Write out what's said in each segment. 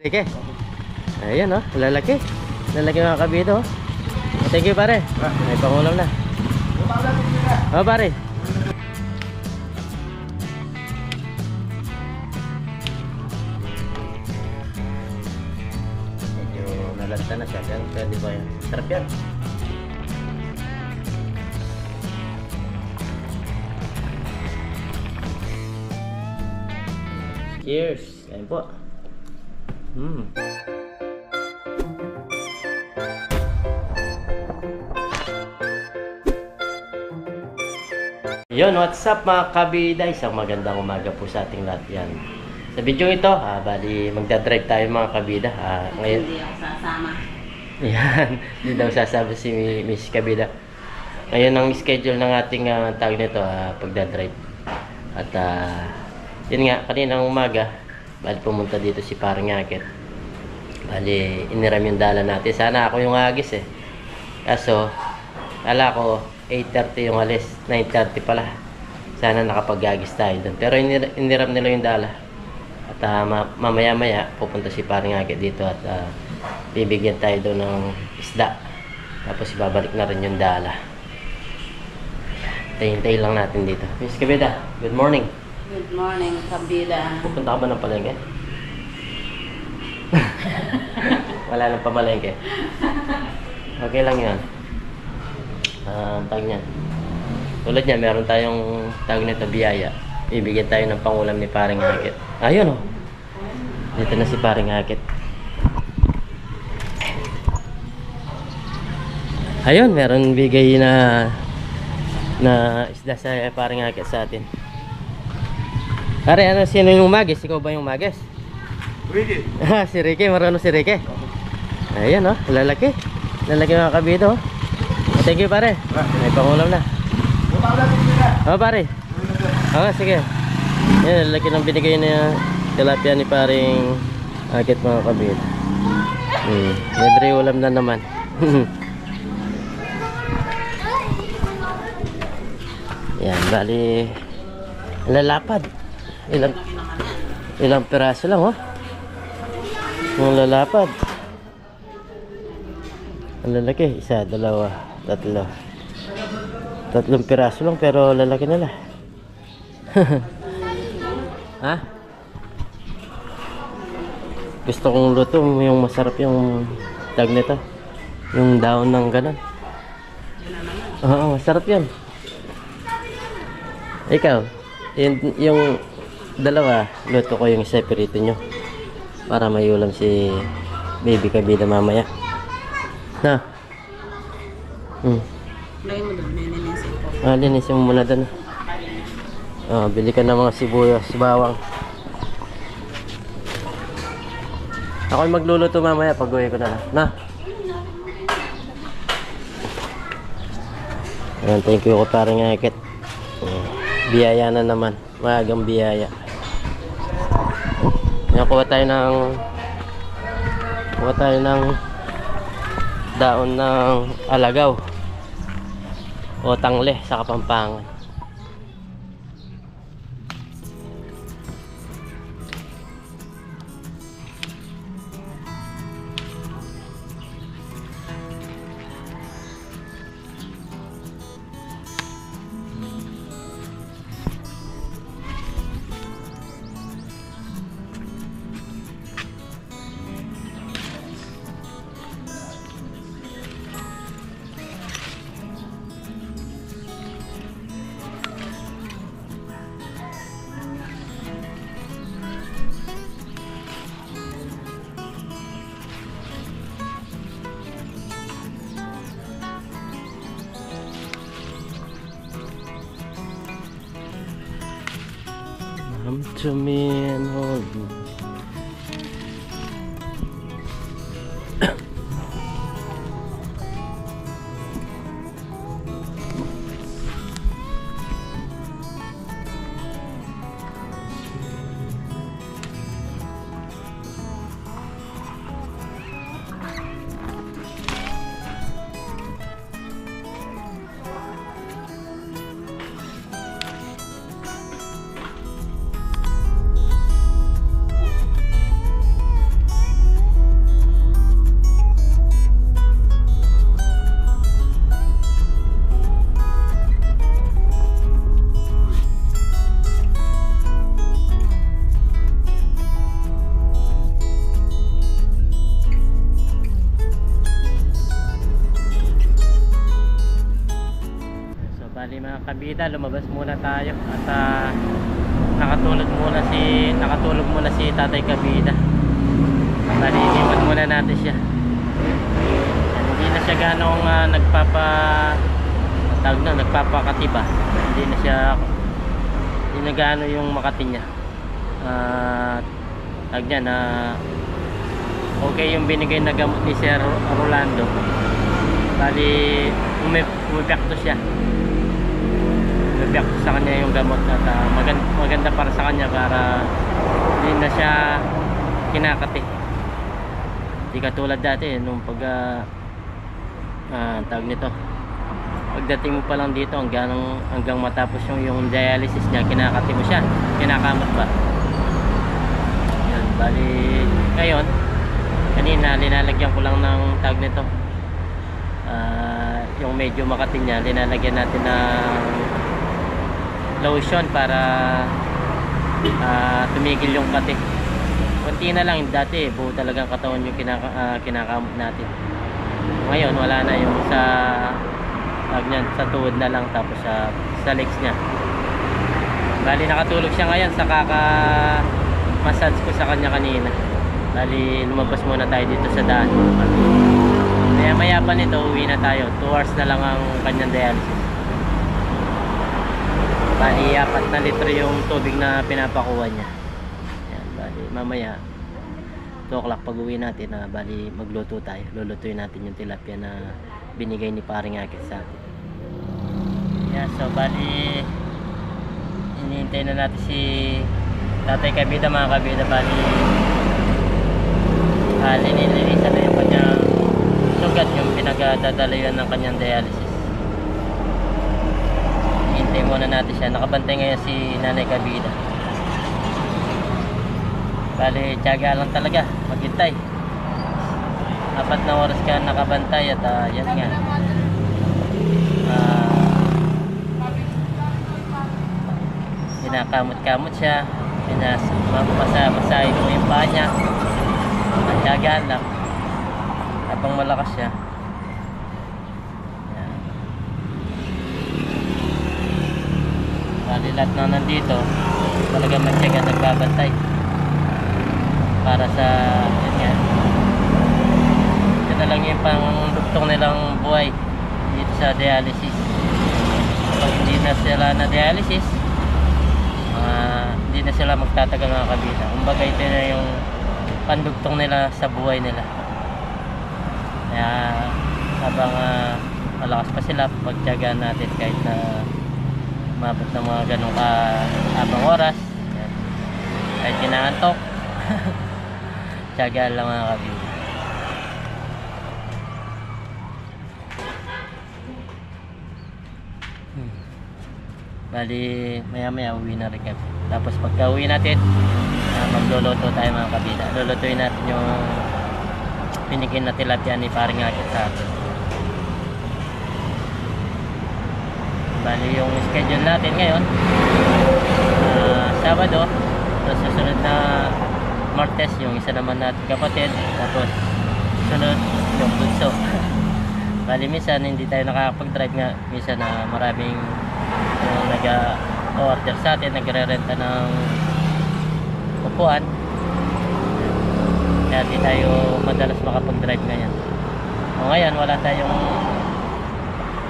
Rike. Ayan oh, lalaki. Lalaki mga kabito oh. Thank you pare. May pangulam na. Oh pare. Medyo nalanta na siya. Pero pwede ba yan? Sarap yan. Cheers! Ayun po. Hmm. Yun, what's up mga kabida? Isang magandang umaga po sa ating lahat yan. Sa video ito, ah, bali magdadrive tayo mga kabida. Ah, ngayon, Hindi ako sasama. yan, hindi daw sasabi si Miss Kabida. Ngayon ang schedule ng ating uh, tawag nito, ah, pagdadrive. At ah, yun nga, kaninang umaga, bali pumunta dito si Parang Akit. Bali, iniram yung dala natin. Sana ako yung agis eh. Kaso, kala ko 8.30 yung alis, 9.30 pala. Sana nakapag-agis tayo doon. Pero inir- iniram nila yung dala. At ma- mamaya-maya, pupunta si Parang Akit dito at ah, bibigyan tayo doon ng isda. Tapos ibabalik na rin yung dala. Tayin-tayin lang natin dito. Miss Kabeda, good morning. Good morning, kabila. Pupunta ka ba ng palengke? Wala nang pamalengke. Okay lang yan. Ah, tag niyan. Tulad niya, meron tayong tawag nito biyaya. Ibigyan tayo ng pangulam ni Paring Hakit. Ayun oh. Dito na si Paring Hakit. Ayun, meron bigay na na isda sa Paring Hakit sa atin. Pare, ano, sino yung magis? Ikaw ba yung magis? Ricky. Ah, si Ricky, marunong si Ricky. Ayan oh, lalaki. Lalaki mga kabito. oh. Thank you pare. May pangulam na. Oh pare. Oh, sige. Yan, lalaki ng binigay na tilapia ni paring agit mga kabito. Hmm, libre ulam na naman. Yan, bali lalapad. Ilang ilang piraso lang oh. Yung lalapad. Ang lalaki. Isa, dalawa, tatlo. Tatlong piraso lang pero lalaki nila. ha? Gusto kong luto yung masarap yung tag nito. Yung daon ng ganon. Oo, masarap yan. Ikaw, yung, yung dalawa, luto ko yung isa pirito nyo para may ulam si baby kabida mamaya. Na. Hmm. Lagay mo doon, nilinisin ko. Ah, linisin mo muna doon. Ah, bili ka ng mga sibuyas, bawang. Ako yung magluluto mamaya pag uwi ko na lang. Na. Ayan, thank you ko parang ngakit. Biyaya na naman. Maagang biyaya. Ayan, kuha tayo ng kuha tayo ng daon ng alagaw o tangle sa Kapampangan. To me and kabida, lumabas muna tayo at ah, nakatulog muna si nakatulog muna si Tatay Kabida. Bali, iniwan muna natin siya. Hindi na siya ganong ah, nagpapa tawag na, nagpapakatiba. Hindi na siya hindi na gaano yung makati niya. At tawag niya na okay yung binigay na gamot ni Sir Rolando. Bali, umipekto siya. Umipekto sa kanya yung gamot at ah, maganda, maganda para sa kanya para hindi na siya kinakati. Hindi katulad dati nung pag ah, ah, tawag nito. Pagdating mo pa lang dito hanggang, hanggang matapos yung, yung dialysis niya, kinakati mo siya. Kinakamot pa. Yan, bali, ngayon, kanina linalagyan ko lang ng tag nito Ah, yung medyo makati niya linalagyan natin ng lotion para ah, tumigil yung kati konti na lang dati buo talagang katawan yung kinaka, ah, kinakamot natin. Ngayon wala na yung sa tag niyan, sa tuhod na lang tapos sa, sa legs niya. Bali nakatulog siya ngayon sa kaka massage ko sa kanya kanina. Bali lumabas muna tayo dito sa daan. Maya maya pa nito uwi na tayo. 2 hours na lang ang kanyang dialysis bali apat na litro yung tubig na pinapakuha niya. Yan, bali mamaya 2 o'clock pag uwi natin na bali magluto tayo. Lulutuin natin yung tilapia na binigay ni paring Agit sa atin. Yeah, so bali hinihintay na natin si tatay kabida mga kabida. Bali uh, linilinisan na yung kanyang sugat yung pinagdadalayuan ng kanyang dialysis hintay muna natin siya. Nakabantay ngayon si nanay kabida bali tiyaga lang talaga. Maghintay. Apat na oras ka nakabantay at ah, yan nga. Ah, kinakamot-kamot siya. Pinas masa-masahin mo yung paa niya. Matyagaan lang. Habang malakas siya. Bali lahat na nandito, talaga matyaga nagbabantay. Para sa, yun nga. Na lang yung pang duktong nilang buhay dito sa dialysis. Pag hindi na sila na dialysis, ah, hindi na sila magtatagal mga kabila. Kumbaga ito na yung pandugtong nila sa buhay nila. Kaya habang ah, malakas pa sila, pagtyagaan natin kahit na mabot ng mga ganong ka habang oras. Yan. Kahit kinaantok. Tyagaan lang mga kabila. Hmm. Bali, maya maya uwi na rin kami. Tapos pagka uwi natin, ah, magluluto tayo mga kabila. Lulutuin natin yung pinigin na tilapia ni paring akit sa atin. Bali yung schedule natin ngayon, ah, Sabado, tapos susunod na Martes, yung isa naman natin kapatid, tapos sunod yung bunso. Bali minsan hindi tayo nakakapag-drive nga, minsan na maraming yung nag-order sa atin, nagre-renta ng upuan. Kaya di tayo madalas makapag-drive ngayon. O ngayon, wala tayong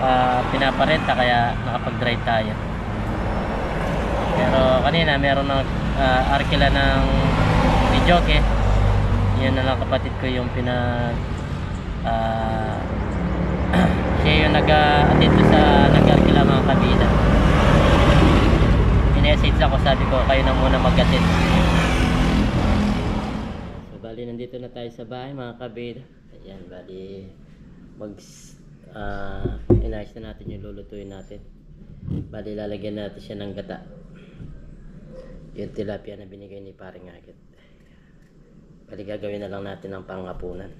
ah, pinaparenta kaya nakapag-drive tayo. Pero kanina meron ng uh, arkila ng videoke. Yun na lang kapatid ko yung pinag ah, siya yung nag-attend sa nag-arkila mga kabida. Minessage ako, sabi ko, kayo na muna mag-attend. So, bali, nandito na tayo sa bahay mga kabida. Ayan, bali, mag, ah, inayos na natin yung lulutuin natin. Bali, lalagyan natin siya ng gata. Yung tilapia na binigay ni paring agit. Bali, gagawin na lang natin ng pangapunan.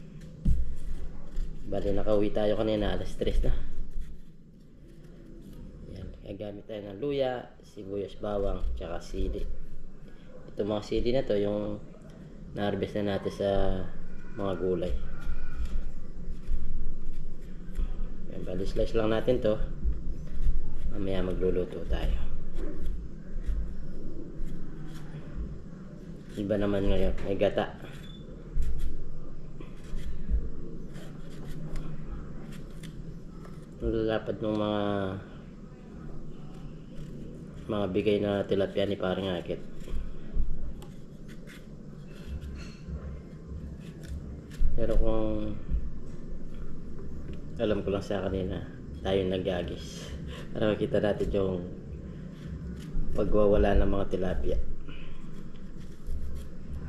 Bali, nakauwi tayo kanina, alas 3 na. Yan, gagamit tayo ng luya, sibuyas bawang, tsaka sili. Ito mga sili na to, yung na-harvest na natin sa mga gulay. Yan, bali, slice lang natin to. Mamaya magluluto tayo. Iba naman ngayon, may gata. Lalapad ng mga mga bigay na tilapia ni parang akit. Pero kung alam ko lang sa kanina, tayo nagagis. Para makita natin yung pagwawala ng mga tilapia.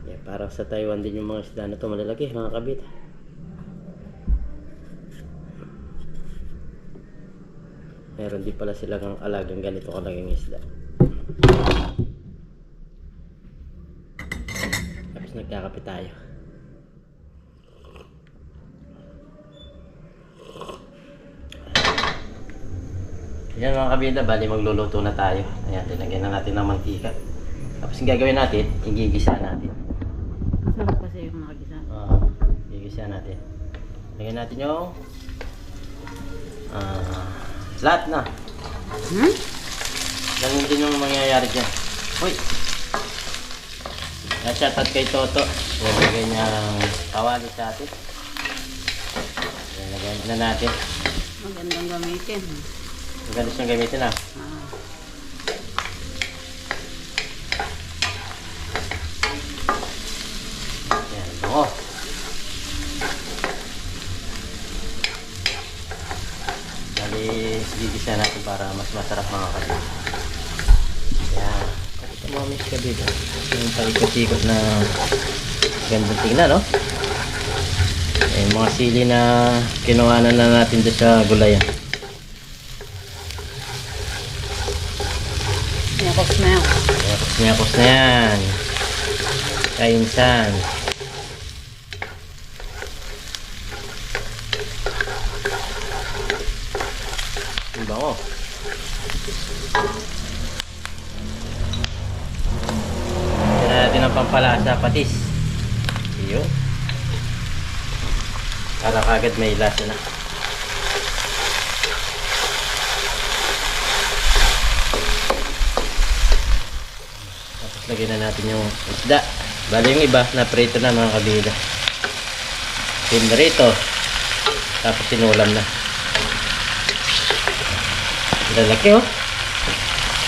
Yeah, parang sa Taiwan din yung mga isda na ito malalaki, mga kabit. Meron din pala silang alagang ganito kalagang isda. Tapos nagkakape tayo. Yan mga kabida, bali magluluto na tayo. Ayan, dinagyan na natin ng mantika. Tapos ang gagawin natin, igigisa natin. Sarap kasi yung nakagisa. Ah, igigisa natin. Lagyan natin yung ah, lahat na. Hmm? Ganun din yung mangyayari dyan. Uy! Nasyatat kay Toto. Lagay niya kawali sa atin. Lagyan na natin. Magandang gamitin. Magalis yung gamitin ah. Ah. Yan, bango. Bali, gigisa natin para mas masarap mga kapatid. Yan. Ito mga miss kabid. Yung palikot-ikot na gandang tingnan, no? Eh, mga sili na kinuhanan na natin doon sa gulayan. Yakos na yan. Nyakos na yan. Kainsan. Ang bango. Kaya natin ang pampalasa patis. Iyo. Para kagad may lasa na. Lagyan na natin yung isda. Bali yung iba, na prito na mga kabila. Pinrito. Tapos sinulam na. Lalaki oh.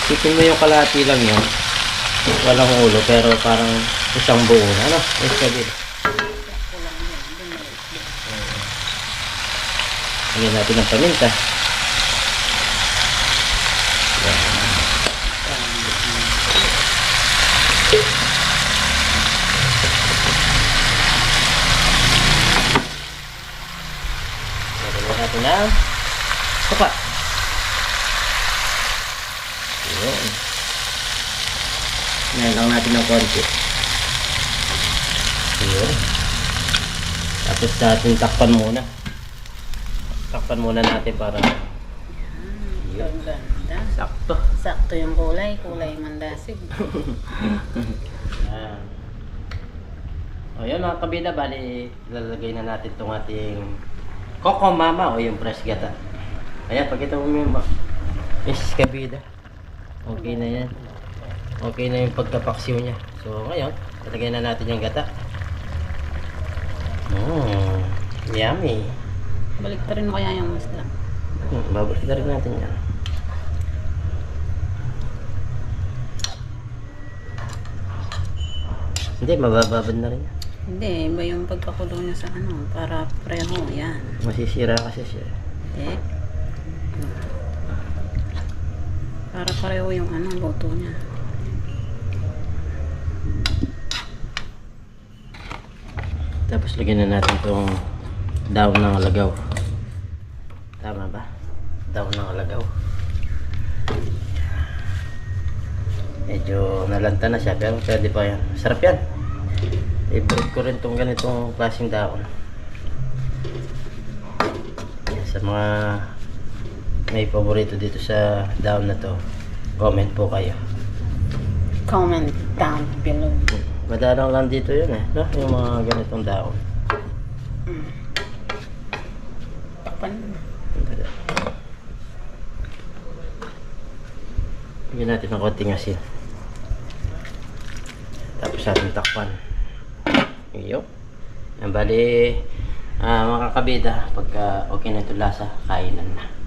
Sipin mo yung kalahati lang yun. Walang ulo pero parang isang buo na. Ano? Yes, kabila. Lagyan natin ng paminta. Lagyan natin ng suka. Yun. Ngayon lang natin ng konti. Yun. Tapos natin takpan muna. Takpan muna natin para Yun. Ganda. sakto. Sakto yung kulay. Kulay mandasig. Yan. O yun mga kabida, bali lalagay na natin itong ating Coco Mama o yung fresh gata. Ayan, pakita mo yung ma- Yes, kabida. Okay na yan. Okay na yung pagkapaksiw niya. So ngayon, lalagay na natin yung gata. Mmm, yummy. Balik pa rin mo kaya yung isda. Hmm, babalik na rin natin yan. Hindi, mabababad na rin yan. Hindi, iba yung pagkakulo niya sa ano. Para pareho. Yan. Masisira kasi siya. Eh. Para pareho yung ano, luto niya. Tapos lagyan na natin itong daon ng alagaw. Tama ba? Daon ng alagaw. Medyo nalanta na siya pero pwede pa yan. Sarap yan. Favorite ko rin itong ganitong klaseng daon. Sa mga may paborito dito sa daon na to, comment po kayo. Comment down below. Madalang lang dito yun eh, no? Yung mga ganitong daon. Takpan mo. Lagyan natin ng konting asin. Tapos ating takpan. Iyo. Yan, bali, ah mga kabida, pagka okay na ito lasa, kainan na.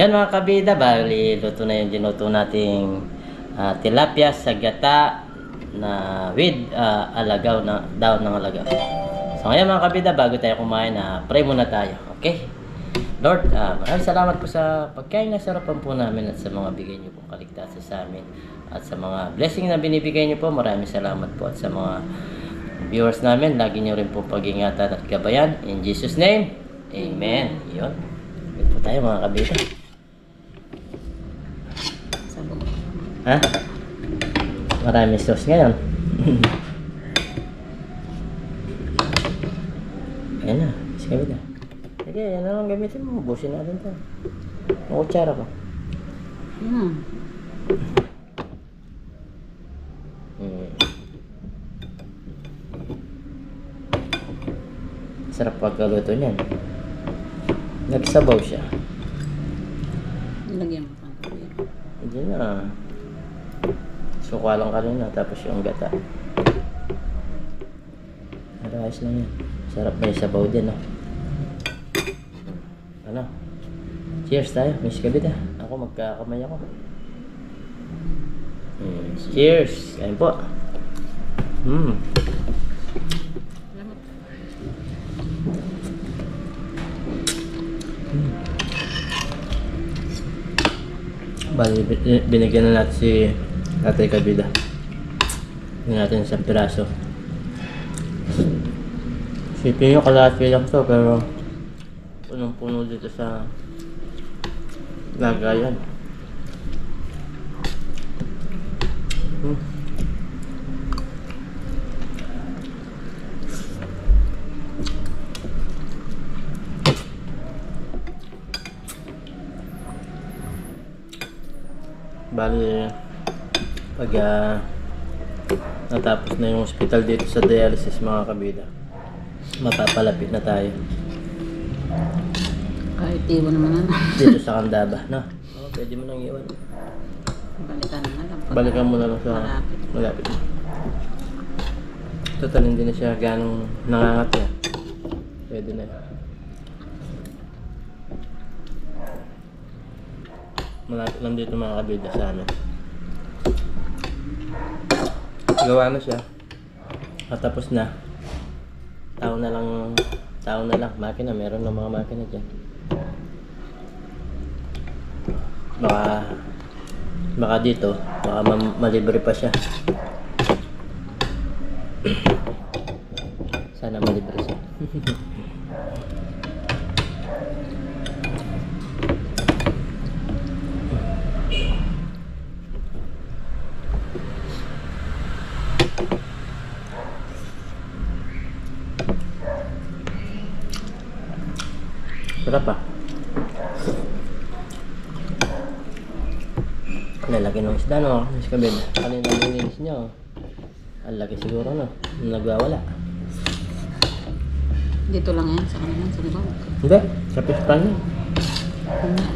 Ayan mga kabida, bali luto na yung ginuto nating ah, tilapia sa gata na with ah, alagaw na daw ng alagaw. So ngayon mga kabida, bago tayo kumain, na pray muna tayo. Okay? Lord, ah, maraming salamat po sa pagkain na sarapan po namin at sa mga bigay niyo pong kaligtasan sa amin. At sa mga blessing na binibigay niyo po, maraming salamat po. At sa mga viewers namin, lagi niyo rin po pag-ingatan at gabayan. In Jesus' name, Amen. Yun. Yun po tayo mga kabida. Ha? Maraming sauce ngayon. Ayan na. Sige na. Sige, yan na lang gamitin mo. Ubusin natin to. Ang kutsara ko. Hmm. Hmm. Sarap pagkaluto niyan. Nagsabaw siya. Lagyan mo kape. Hindi na. Suka lang kanina, tapos yung gata. Ayos lang yan. Sarap may sabaw din, no? Ano? Cheers tayo, Miss Kabita. Ako magkakamay ako. Mm, cheers! Kain po. Hmm. Salamat. Bali, bin- binigyan na natin si Tatay Kabida. Bigyan natin isang piraso. Sipin nyo kalahati lang to, pero punong-puno dito sa lagayan. Hmm. Bali, pag ah, natapos na yung hospital dito sa dialysis mga kabida, mapapalapit na tayo Kahit iwan naman na. dito sa Candaba. No? Oh, pwede mo nang iwan. Balikan na lang. Balikan mo na lang sa Malapit. malapit mo. Total, hindi na siya ganong nangangat yan. Pwede na. Malapit lang dito mga kabida sa amin. Gawa na siya. At tapos na. Tao na lang, tao na lang. Makina, meron ng mga makina dyan. Baka, baka dito, baka ma- malibre pa siya. Sana malibre siya. Sarap ah. Lalaki ng isda no, Miss Kabel. Kanina nilinis niyo. Ang laki siguro no, nagwawala. Dito lang yan. Sa kanila. Sa libang. Hindi, sa pispan yun. Hmm.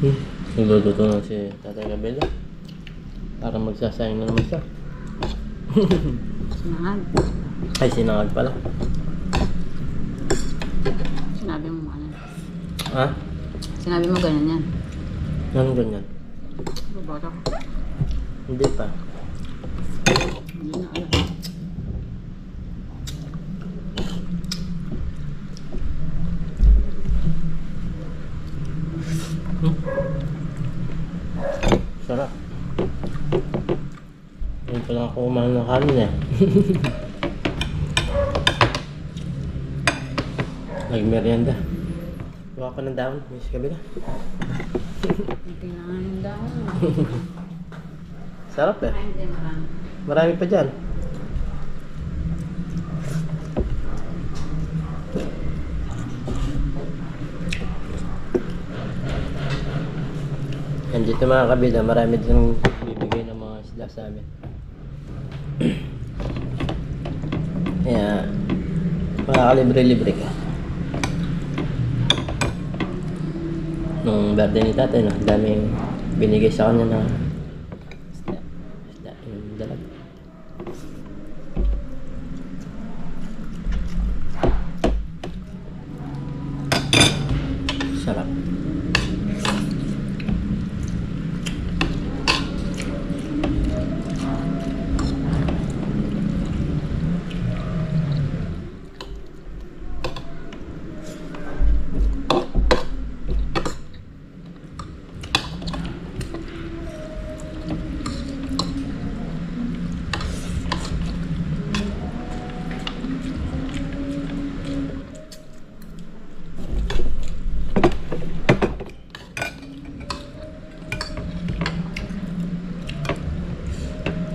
Hmm. Nagluluto na si Tatay Kabela. Para magsasayang na naman siya. Sinangag. Ay, sinangag pala. Sinabi mo ano. Ha? Sinabi mo ganyan yan. Anong ganyan? Bubota ko. Hindi pa. Hindi na alam. Hmm? Sarap. Ngayon pa lang ako kumain ng kanin eh. Nagmerienda. Gawa ka ng dahon, Miss Kabila. Tingnan ng dahon. Sarap eh. Hindi marami. Pa dyan. Yan dito mga kabila, marami din bibigay ng mga isda sa amin. Kaya, makakalibre-libre ka. Nung birthday ni tatay, no, daming binigay sa kanya na isda. Isda, yung dalag. Sarap.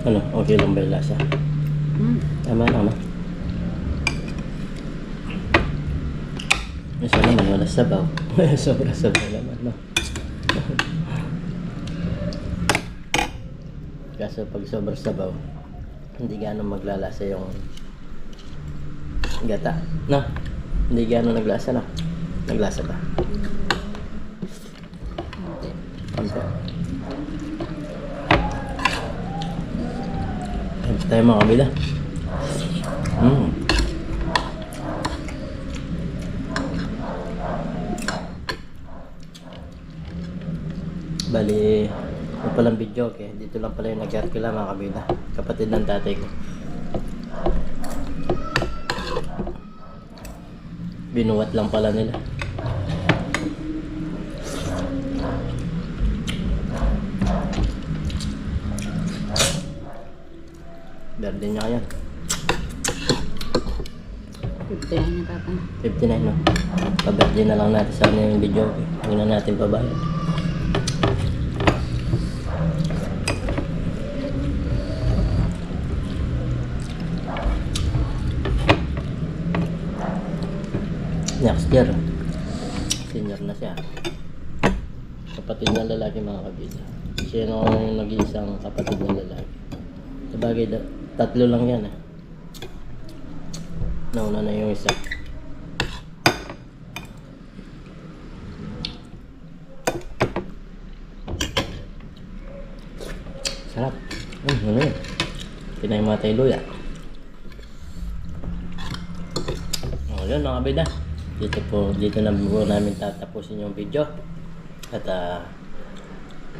Ano, okay lang ba yung lasa? Hmm. Tama lang, no? Isa naman, wala sabaw. Sobra sabaw naman, no? Kaso pag sobra sabaw, hindi gaano maglalasa yung gata. No? Hindi gaano naglasa, no? Naglasa ba? Konti. Pa tayo mga kabila. Mm. Bali, video, okay? Dito lang pala yung nag-arkila mga kabila. Kapatid ng tatay ko. Binuwat lang pala nila. Berde niya yan. 50 yan yung papa. 59 no? Paberde na lang natin sa ano yung video. Okay? Huwag na natin pabayad. Next year. Senior na siya. Kapatid na lalaki mga kabila. Siya yung nag-iisang kapatid na lalaki. Sabagay, tatlo lang yan eh. Nauna na yung isa. Sarap. Hmm, ano yun? Pinay matay luya. O yun mga. Dito po, dito na po namin tatapusin yung video. At ah,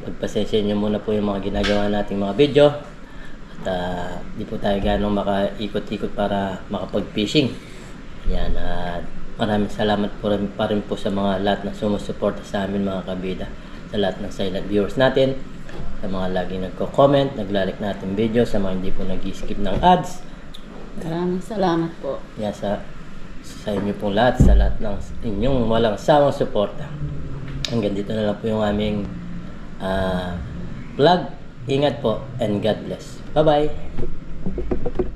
pagpasensya nyo muna po yung mga ginagawa nating mga video. At ah, di po tayo ganong makaikot-ikot para makapag-fishing. Yan, at maraming salamat po rin, pa rin po sa mga lahat na sumusuporta sa amin mga kabida. Sa lahat ng silent viewers natin. Sa mga laging nagko-comment, naglalike natin video, sa mga hindi po nag-skip ng ads. Maraming salamat po. Yan sa sa inyo pong lahat, sa lahat ng inyong walang sawang suporta. Hanggang dito na lang po yung aming ah, vlog. Ingat po and God bless. Bye-bye!